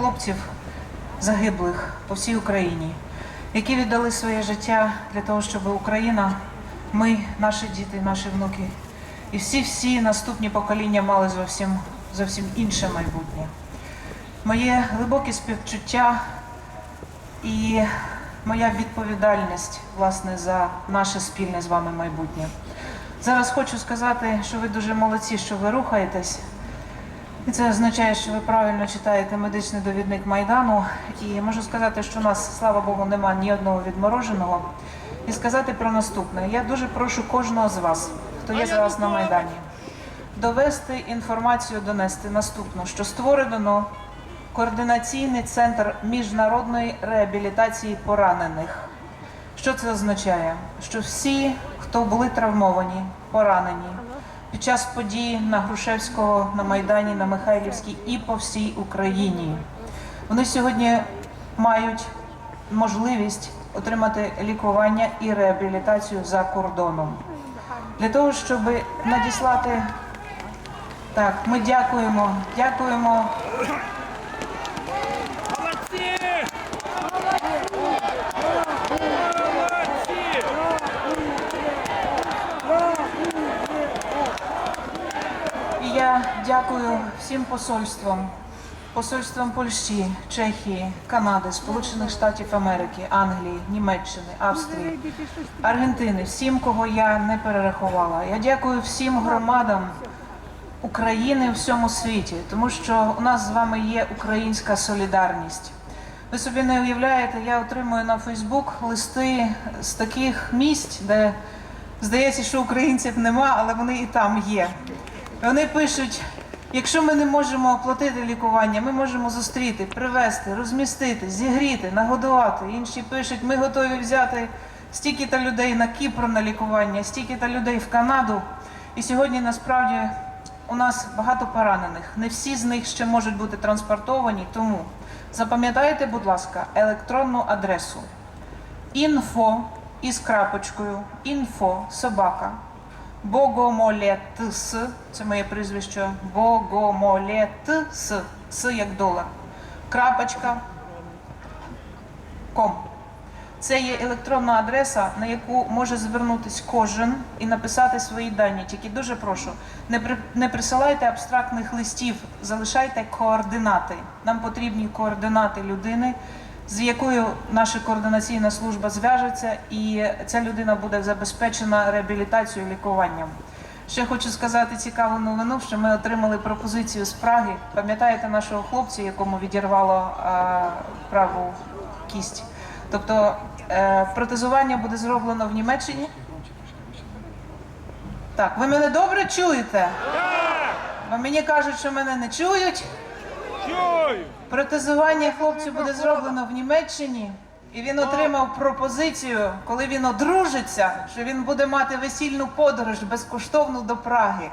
хлопців загиблих по всій Україні, які віддали своє життя для того, щоб Україна, ми, наші діти, наші внуки і всі-всі наступні покоління мали зовсім, зовсім інше майбутнє. Моє глибоке співчуття і моя відповідальність власне за наше спільне з вами майбутнє. Зараз хочу сказати, що ви дуже молодці, що ви рухаєтесь. І це означає, що ви правильно читаєте медичний довідник Майдану. І можу сказати, що у нас, слава Богу, немає ні одного відмороженого. І сказати про наступне. Я дуже прошу кожного з вас, хто є зараз на Майдані, довести інформацію, донести наступну, що створено координаційний центр міжнародної реабілітації поранених. Що це означає? Що всі, хто були травмовані, поранені під час подій на Грушевського, на Майдані, на Михайлівській і по всій Україні, вони сьогодні мають можливість отримати лікування і реабілітацію за кордоном. Для того, щоб надіслати так, ми дякуємо, дякуємо Молодці! Молодці! І я дякую всім посольствам, посольствам Польщі, Чехії, Канади, Сполучених Штатів Америки, Англії, Німеччини, Австрії, Аргентини, всім, кого я не перерахувала. Я дякую всім громадам України у всьому світі, тому що у нас з вами є українська солідарність. Ви собі не уявляєте, я отримую на Фейсбук листи з таких місць, де здається, що українців нема, але вони і там є. Вони пишуть: якщо ми не можемо оплатити лікування, ми можемо зустріти, привезти, розмістити, зігріти, нагодувати. Інші пишуть, ми готові взяти стільки-то людей на Кіпр на лікування, стільки-то людей в Канаду. І сьогодні насправді у нас багато поранених. Не всі з них ще можуть бути транспортовані. Тому запам'ятайте, будь ласка, електронну адресу інфо із крапочкою, інфо собака. Богомолетс, це моє прізвище, Богомолетс, с як долар, крапочка, ком. Це є електронна адреса, на яку може звернутися кожен і написати свої дані. Тільки дуже прошу, не при не присилайте абстрактних листів, залишайте координати. Нам потрібні координати людини, з якою наша координаційна служба зв'яжеться, і ця людина буде забезпечена реабілітацією лікуванням. Ще хочу сказати цікаву новину, що ми отримали пропозицію з Праги. Пам'ятаєте нашого хлопця, якому відірвало а, праву кість? Тобто е, протезування буде зроблено в Німеччині. Так, ви мене добре чуєте? Бо мені кажуть, що мене не чують. Протезування хлопцю буде зроблено в Німеччині, і він отримав пропозицію, коли він одружиться, що він буде мати весільну подорож безкоштовну до Праги.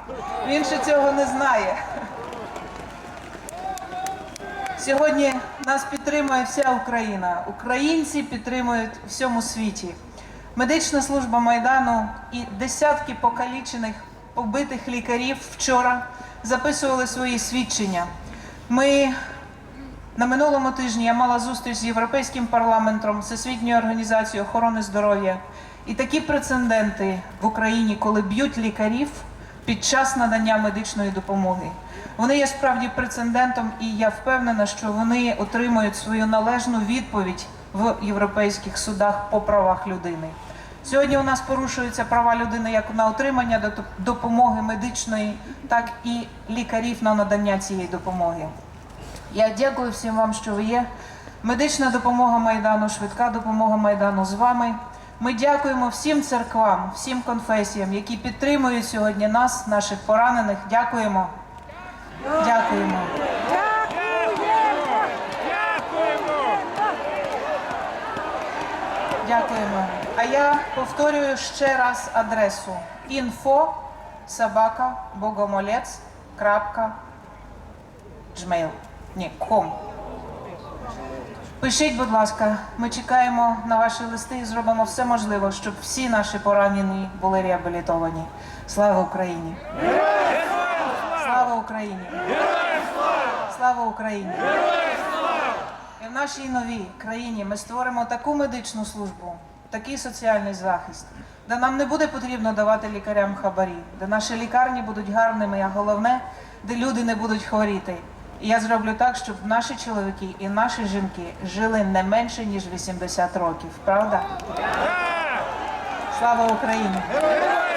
Він ще цього не знає. Сьогодні нас підтримує вся Україна. Українці підтримують всьому світі. Медична служба Майдану і десятки покалічених, побитих лікарів вчора записували свої свідчення. Ми на минулому тижні я мала зустріч з Європейським парламентом, Всесвітньою організацією охорони здоров'я. І такі прецеденти в Україні, коли б'ють лікарів під час надання медичної допомоги. Вони є справді прецедентом, і я впевнена, що вони отримують свою належну відповідь в європейських судах по правах людини. Сьогодні у нас порушуються права людини як на отримання доп- допомоги медичної, так і лікарів на надання цієї допомоги. Я дякую всім вам, що ви є. Медична допомога Майдану, швидка допомога Майдану з вами. Ми дякуємо всім церквам, всім конфесіям, які підтримують сьогодні нас, наших поранених. Дякуємо. Дякуємо! Дякуємо. А я повторюю ще раз адресу info собака gmail. Ні, ком. Пишіть, будь ласка, ми чекаємо на ваші листи і зробимо все можливе, щоб всі наші поранені були реабілітовані. Слава Україні! Слава Україні! Слава Україні! Нашій новій країні ми створимо таку медичну службу, такий соціальний захист, де нам не буде потрібно давати лікарям хабарі, де наші лікарні будуть гарними, а головне, де люди не будуть хворіти. І я зроблю так, щоб наші чоловіки і наші жінки жили не менше ніж 80 років. Правда? Слава Україні! Героям